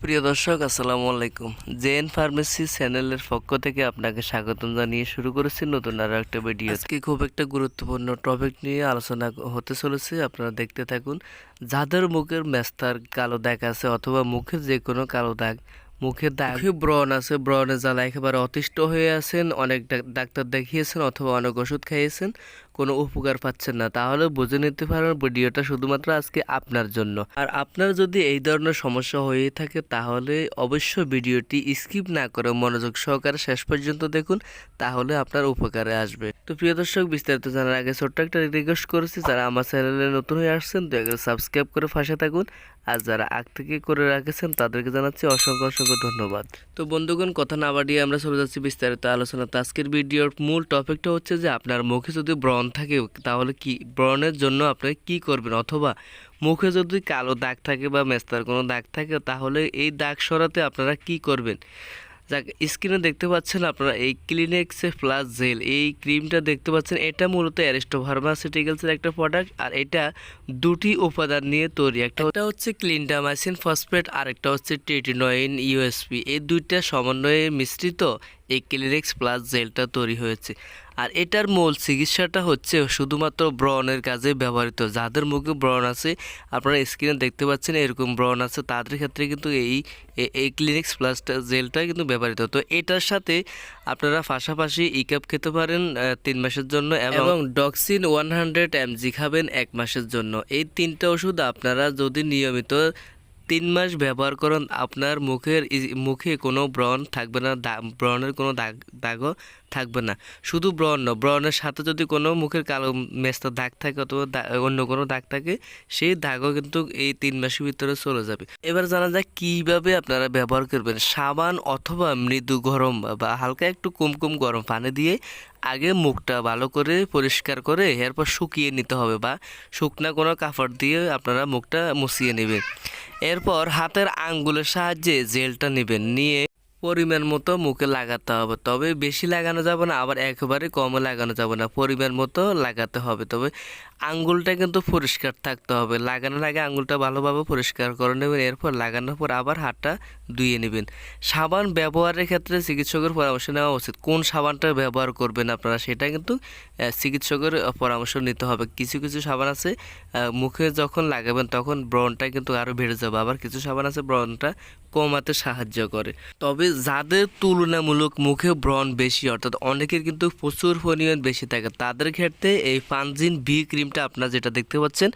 প্রিয় দর্শক, আসসালামু আলাইকুম। জেন ফার্মেসি চ্যানেলের পক্ষ থেকে আপনাকে স্বাগতম জানিয়ে শুরু করেছি নতুন আরও একটা ভিডিও। আজকে খুব একটা গুরুত্বপূর্ণ টপিক নিয়ে আলোচনা হতে চলেছে। আপনারা দেখতে থাকুন, যাদের মুখের মেস্তার কালো দাগ আছে অথবা মুখের যে কোনো কালো দাগ, মুখের দাগ মুখে ব্রণ আছে, ব্রণের জ্বালা একেবারে অতিষ্ঠ হয়ে আছেন, অনেক ডাক- ডাক্তার দেখিয়েছেন অথবা অনেক ওষুধ খাইয়েছেন। কোনো উপকার পাচ্ছেন না, তাহলে বুঝে নিতে পারেন ভিডিওটা শুধুমাত্র আজকে আপনার জন্য। আর আপনার যদি এই ধরনের সমস্যা হয়ে থাকে, তাহলে অবশ্যই ভিডিওটি স্কিপ না করে মনোযোগ সহকারে শেষ পর্যন্ত দেখুন, তাহলে আপনার উপকারে আসবে। তো প্রিয় দর্শক, বিস্তারিত জানার আগে ছোট্ট একটা রিকোয়েস্ট করেছি, যারা আমার চ্যানেলে নতুন হয়ে আসছেন, দয়া করে সাবস্ক্রাইব করে পাশে থাকুন। আর যারা আগ থেকে করে রাখেছেন, তাদেরকে জানাচ্ছি অসংখ্য অসংখ্য ধন্যবাদ। তো বন্ধুগণ, কথা না বাড়িয়ে আমরা চলে যাচ্ছি বিস্তারিত আলোচনা তো আজকের ভিডিওর মূল টপিকটা হচ্ছে যে, আপনার মুখে যদি ব্রণ থাকে, তাহলে কি ব্রণের জন্য আপনি কি করবেন? অথবা মুখে যদি কালো দাগ থাকে বা মেস্তার কোনো দাগ থাকে, তাহলে এই দাগ সরাতে আপনারা কি করবেন? যাক, স্ক্রিনে দেখতে পাচ্ছেন আপনারা এই ক্লিনেক্সে প্লাস জেল এই ক্রিমটা দেখতে পাচ্ছেন, এটা মূলত অ্যারিস্টো ফার্মাসিউটিক্যালসের একটা প্রোডাক্ট আর এটা দুটি উপাদান নিয়ে তৈরি। একটা একটা হচ্ছে ক্লিনডামাইসিন ফসফেট আর একটা হচ্ছে টেটিনয়েন ইউএসপি এই দুইটা সমন্বয়ে মিশ্রিত এই ক্লিনেক্স প্লাস জেলটা তৈরি হয়েছে। আর এটার মূল চিকিৎসাটা হচ্ছে শুধুমাত্র ব্রণের কাজে ব্যবহৃত। যাদের মুখে ব্রণ আছে, আপনারা স্ক্রিনে দেখতে পাচ্ছেন এরকম ব্রণ আছে, তাদের ক্ষেত্রে কিন্তু এই এই ক্লিনিক্স প্লাসটা জেলটা কিন্তু ব্যবহৃত। তো এটার সাথে আপনারা পাশাপাশি ইকাপ খেতে পারেন তিন মাসের জন্য এবং ডক্সিন ওয়ান হান্ড্রেড এমজি খাবেন এক মাসের জন্য। এই তিনটা ওষুধ আপনারা যদি নিয়মিত তিন মাস ব্যবহার করুন। আপনার মুখের মুখে কোনো ব্রণ থাকবে না ব্রণের কোনো দাগ, দাগও থাকবে না। শুধু ব্রণ ব্রণের সাথে যদি কোনো মুখের কালো মেস্তা দাগ থাকে অথবা অন্য কোনো দাগ থাকে, সেই দাগও কিন্তু এই তিন মাসের ভিতরে চলে যাবে। এবার জানা যায় কীভাবে আপনারা ব্যবহার করবেন। সাবান অথবা মৃদু গরম বা হালকা একটু কুমকুম গরম পানি দিয়ে আগে মুখটা ভালো করে পরিষ্কার করে এরপর শুকিয়ে নিতে হবে বা শুকনা কোনো কাপড় দিয়ে আপনারা মুখটা মুছিয়ে নেবেন। এরপর হাতের আঙ্গুলের সাহায্যে জেলটা নেবেন। নিয়ে পরিমাণ মতো মুখে লাগাতে হবে। তবে বেশি লাগানো যাবে না, আবার একেবারে কমে লাগানো যাবে না। পরিমাণ মতো লাগাতে হবে। তবে আঙ্গুলটা কিন্তু পরিষ্কার থাকতে হবে। লাগানোর আগে আঙ্গুলটা ভালোভাবে পরিষ্কার করে নেবেন। এরপর লাগানোর পর আবার হাতটা ধুয়ে নেবেন। সাবান ব্যবহারের ক্ষেত্রে চিকিৎসকের পরামর্শ নেওয়া উচিত। কোন সাবানটা ব্যবহার করবেন আপনারা, সেটা কিন্তু চিকিৎসকের পরামর্শ নিতে হবে। কিছু কিছু সাবান আছে মুখে যখন লাগাবেন, তখন ব্রণটা কিন্তু আরও বেড়ে যাবে। আবার কিছু সাবান আছে, ব্রণটা কমাতে সাহায্য করে। তবে যাদের তুলনামূলক মুখে ব্রণ বেশি, অর্থাৎ অনেকের কিন্তু প্রচুর পরিমাণ বেশি থাকে, তাদের ক্ষেত্রে এই পানজিন বি ক্রিমটা আপনারা যেটা দেখতে পাচ্ছেন,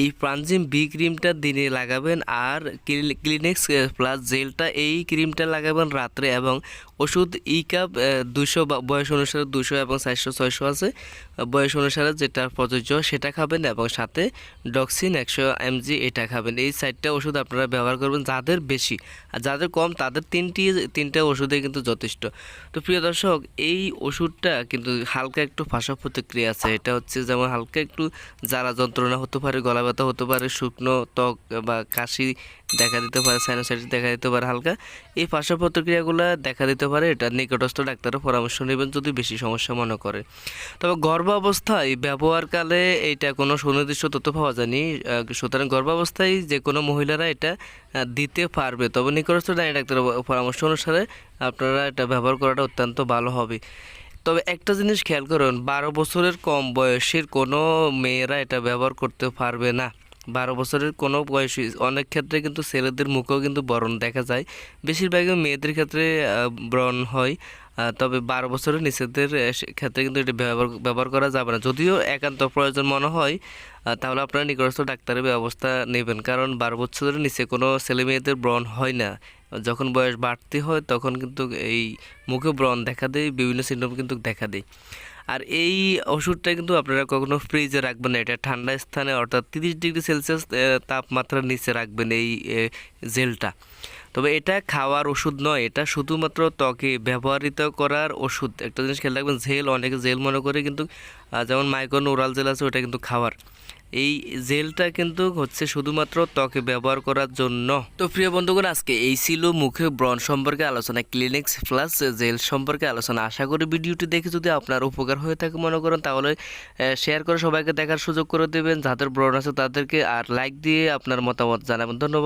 এই পানজিন বি ক্রিমটা দিনে লাগাবেন আর ক্লিনিক্স প্লাস জেলটা এই ক্রিমটা লাগাবেন রাত্রে এবং ওষুধ ই কাপ দুশো বয়স অনুসারে দুশো এবং চারশো, ছয়শো আছে, বয়স অনুসারে যেটা প্রযোজ্য সেটা খাবেন এবং সাথে ডক্সিন একশো এমজি এটা খাবেন। এই সাইডটা ওষুধ আপনারা ব্যবহার করবেন যাদের বেশি। আর যাদের কম, তাদের তিনটি, তিনটা ওষুধে কিন্তু যথেষ্ট। তো প্রিয় দর্শক, এই ওষুধটা কিন্তু হালকা একটু ফাঁসা প্রতিক্রিয়া আছে। এটা হচ্ছে যেমন হালকা একটু জ্বালা যন্ত্রণা হতে পারে, গলা ব্যথা হতে পারে, শুকনো ত্বক বা কাশি দেখা দিতে পারে সাইনোসাইটিস দেখা দিতে পারে হালকা। এই পার্শ্ব প্রতিক্রিয়াগুলো দেখা দিতে পারে, এটা নিকটস্থ ডাক্তারের পরামর্শ নেবেন যদি বেশি সমস্যা মনে করে। তবে গর্ভাবস্থায় ব্যবহারকালে এটা কোনো সুনির্দিষ্ট তথ্য পাওয়া যায়নি। সুতরাং গর্ভাবস্থায় যে কোনো মহিলারা এটা দিতে পারবে। তবে নিকটস্থ ডাক্তার ডাক্তারের পরামর্শ অনুসারে আপনারা এটা ব্যবহার করাটা অত্যন্ত ভালো হবে। তবে একটা জিনিস খেয়াল করুন, বারো বছরের কম বয়সের কোনো মেয়েরা এটা ব্যবহার করতে পারবে না। বারো বছরের কোনো বয়সী, অনেক ক্ষেত্রে কিন্তু ছেলেদের মুখেও কিন্তু বরণ দেখা যায়। বেশিরভাগই মেয়েদের ক্ষেত্রে ব্রণ হয়। তবে বারো বছরের নিচেদের ক্ষেত্রে কিন্তু এটি ব্যবহার ব্যবহার করা যাবে না। যদিও একান্ত প্রয়োজন মনে হয় তাহলে আপনারা নিকটস্থ ডাক্তারের ব্যবস্থা নেবেন। কারণ বারো বছরের নিচে কোনো ছেলে মেয়েদের ব্রণ হয় না। যখন বয়স বাড়তি হয়, তখন কিন্তু এই মুখে ব্রণ দেখা দেয়, বিভিন্ন সিমটম কিন্তু দেখা দেয়। আর এই ওষুধটা কিন্তু আপনারা কখনো ফ্রিজে রাখবেন না। এটা ঠান্ডা স্থানে, অর্থাৎ তিরিশ ডিগ্রি সেলসিয়াস তাপমাত্রার নিচে রাখবেন এই জেলটা। তবে এটা খাওয়ার ওষুধ নয়, এটা শুধুমাত্র ত্বকে ব্যবহৃত করার ওষুধ। একটা জিনিস খেয়াল রাখবেন, জেল, অনেকে জেল মনে করে কিন্তু যেমন মাইকন ওরাল জেল আছে, ওটা কিন্তু খাওয়ার। এই জেলটা কিন্তু হচ্ছে শুধুমাত্র ত্বকে ব্যবহার করার জন্য। তো প্রিয় বন্ধুগণ, আজকে এই ছিল মুখে ব্রণ সম্পর্কে আলোচনা, ক্লিনিক্স প্লাস জেল সম্পর্কে আলোচনা। আশা করি ভিডিওটি দেখে যদি আপনার উপকার হয়ে থাকে মনে করেন, তাহলে শেয়ার করে সবাইকে দেখার সুযোগ করে দেবেন। যাদের ব্রণ আছে তাদেরকে আর লাইক দিয়ে আপনার মতামত জানাবেন। ধন্যবাদ।